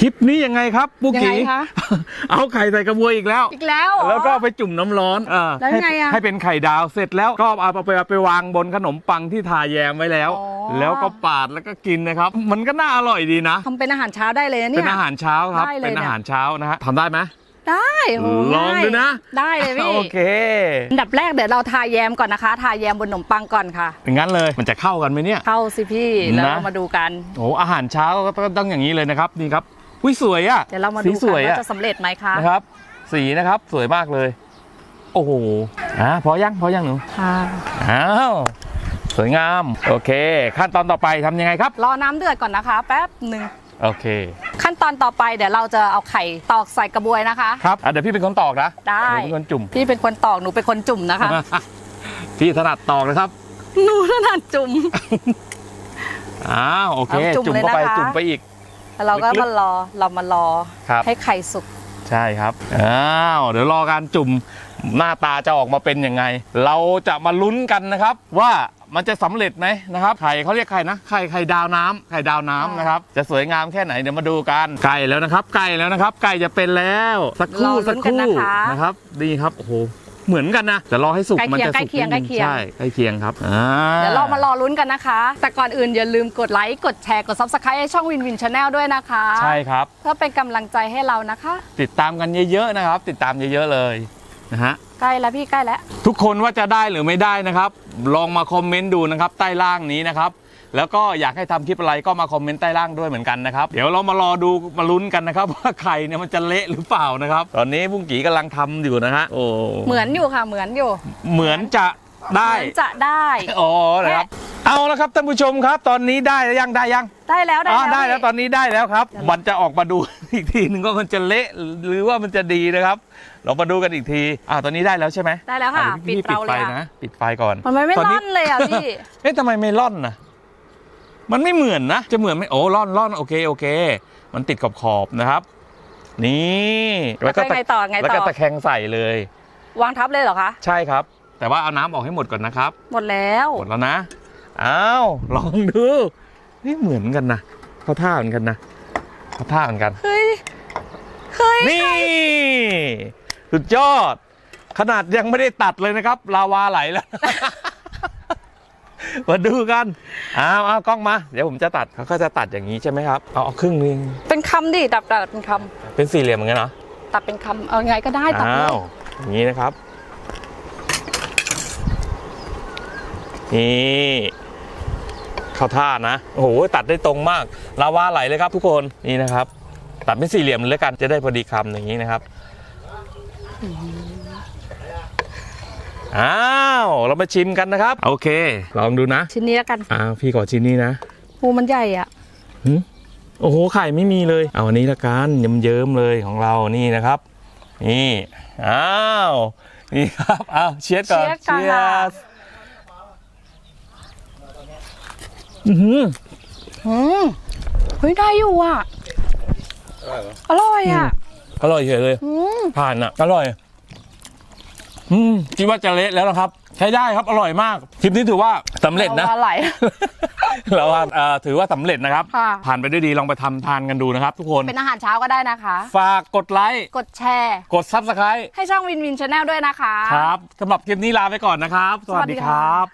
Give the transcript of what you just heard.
คลิปนี้ยังไงครับปุกยังกี้ไงคะ เอาไข่ใส่กระบวยอีกแล้ว อีกแล้วเหรอ แล้วก็เอาไปจุ่มน้ำร้อนอ่าแล้วยังไงให้อะให้เป็นไข่ดาวเสร็จแล้วก็เอาไปเอาไปวางบนขนมปังที่ทาแยมไว้แล้ว อ๋อ แล้วก็ปาดแล้วก็กินนะครับ มันก็น่าอร่อยดีนะ ทำเป็นอาหารเช้าได้เลยนะเนี่เป็ย นอาหารเช้าครับ ได้เลยเป็นเนี่ยอาหารเช้านะฮะทำได้ไหม ได้โหลองง่ายดูนะ ได้เลยพี่โอเคอันดับแรกเดี๋ยวเราทาแยมก่อนนะคะ ทาแยมบนขนมปังก่อนค่ะ อย่างนั้นเลยมันจะเข้ากันไหมเนี่ย เข้าสิพี่แล้วนะ เรามาดูกัน โอ้อาหารเช้าก็ต้องอย่างนี้เลยนะครับนี่ครับ อุ้ยสวยอะเดี๋ยวเรามาสีดูสกันวยว่าอะจะสำเร็จไหมคะนะครับ สีนะครับสวยมากเลย โอ้โหอ่าพอยังพอยังหนูค่ะอ้าวสวยงามโอเค ขั้นตอนต่อไปทำยังไงครับ รอน้ำเดือดก่อนนะคะ แป๊บหนึ่งโอเค ขั้นตอนต่อไปเดี๋ยวเราจะเอาไข่ตอกใส่กระบวยนะคะครับอะเดี๋ยวพี่เป็นคนตอกนะได้หนูเป็นคนจุ่มพี่เป็นคนตอกหนูเป็นคนจุ่มนะคะ พี่ถนัดตอกนะครับหนูถนัดจุ่มอ้าวโอเคเอาจุ่มจุ่มเลยเข้าไปนะคะจุ่มไปอีก แล้วเราก็ลึกๆมารอเรามารอครับให้ไข่สุกใช่ครับอ้าวเดี๋ยวรอการจุ่มหน้าตาจะออกมาเป็นยังไง เราจะมาลุ้นกันนะครับ ว่ามันจะสำเร็จไหมนะครับไข่เขาเรียกไข่นะไข่ไข่ดาวน้ำไข่ดาวน้ำนะครับจะสวยงามแค่ไหนเดี๋ยวมาดูกันไก่แล้วนะครับไก่แล้วนะครับไก่จะเป็นแล้วสักครู่รอลุ้สักนคกันรู่นะคะนะครับดีครับโอ้โห เหมือนกันนะ แต่รอให้สุกใกล้มันเคียงจะสุกใกล้เคียงนิดนึใกล้เคียง ใช่ใกล้เคียงครับอ่า เดี๋ยวเรามารอลุ้นกันนะคะ แต่ก่อนอื่นอย่าลืมกดไลค์ กดแชร์ กด subscribe ให้ช่องวินวินชาแนลด้วยนะคะ ใช่ครับ เพื่อเป็นกำลังใจให้เรานะคะ ติดตามกันเยอะๆนะครับ ติดตามเยอะๆเลยนะฮะ ใกล้แล้วพี่ใกล้แล้ว ทุกคนว่าจะได้หรือไม่ได้นะครับ ลองมาคอมเมนต์ดูนะครับ ใต้ล่างนี้นะครับ แล้วก็อยากให้ทำคลิปอะไรก็มาคอมเมนต์ใต้ล่างด้วยเหมือนกันนะครับ เดี๋ยวเรามารอดูมาลุ้นกันนะครับ ว่าไข่เนี่ยมันจะเละหรือเปล่านะครับ ตอนนี้บุ้งกีกำลังทำอยู่นะฮะโอ้เหมือนอยู่ค่ะเหมือนอยู่ เหมือนจะได้เหมือนจะได้อ๋อนะครับเอาละครับท่านผู้ชมครับ ตอนนี้ได้แล้วยังได้ยัง ได้แล้วได้อ๋อแล้วได้แล้วพี่ตอนนี้ได้แล้วครับ มันจะออกมาดูอีกทีหนึ่งว่ามันจะเละหรือว่ามันจะดีนะครับ เรามาดูกันอีกทีอ่าตอนนี้ได้แล้วใช่ไหมได้แล้วค่ะอะปิดพี่เตาไฟเลยค่ะนะ ปิดไฟก่อนมันไม่ตอนนี้ร่อนเลยอะพี่เอ๊ะทำไมไม่ร่อนนะ มันไม่เหมือนนะ จะเหมือนไหมโอ้ร่อนร่อนโอเคโอเค มันติดขอบขอบๆนะครับ นี่แล้วก็ไงต่อไงแล้วต่ก็อตะแคงใส่เลย วางทับเลยเหรอคะใช่ครับ แต่ว่าเอาน้ำออกให้หมดก่อนนะครับ หมดแล้วหมดแล้วนะอ้าวลองดูนี่เหมือนกันนะเขาท่าเหมือนกันนะเขาท่าเหมือนกันเฮ้ยเฮ้ยนี่สุดยอด ขนาดยังไม่ได้ตัดเลยนะครับลาวาไหลแล้ว มาดูกันเอาเอากล้องมา เดี๋ยวผมจะตัดเขาก็จะตัดอย่างนี้ใช่ไหมครับ เอาเอาครึ่งนึงเป็นคำดิตัดตัดเป็นคเป็นสี่เหลี่ยมเหมือนกันเนาะำตัดเป็นคำเอาไงก็ได้ตัดเลอ้าวยอย่างนี้นะครับ นี่เข้าท่านะ โอ้โห ตัดได้ตรงมากลาวาไหลเลยครับทุกคน นี่นะครับ ตัดเป็นสี่เหลี่ยมเลยแล้วกัน จะได้พอดีคำอย่างนี้นะครับ อ้าวเรามาชิมกันนะครับ โอเค ลองดูนะชิ้นนี้แล้วกันอ้าวพี่ขอชิ้นนี้นะหูมันใหญ่อะหึโอ้โหไข่ไม่มีเลย เอาอันนี้ละกันเยิ้มๆเลยของเรานี่นะครับ นี่อ้าวนี่ครับอ้าวเชียร์ก่อน Cheers ก่อนค่ะสอื้อหือ อืมเฮ้ยได้อยู่อะอร่อยอะอร่อยเฉยเลย อืมผ่านอะ อร่อย อืมคิดว่าจะเละแล้วนะครับ ใช้ได้ครับอร่อยมากคลิปนี้ถือว่าสำเร็จนะ อาว่าไหล เราว่าเอ่อถือว่าสำเร็จนะครับ ค่ะ ผ่านไปด้วยดีลองไปทำทานกันดูนะครับ ทุกคน เป็นอาหารเช้าก็ได้นะคะ ฝากกดไลค์ กดแชร์ กดซับสไครต์ให้ช่องวินวินชาแนลด้วยนะคะ ครับสำหรับคลิปนี้ลาไปก่อนนะครับ สวัสดีสวัสดีคค่ะ รับ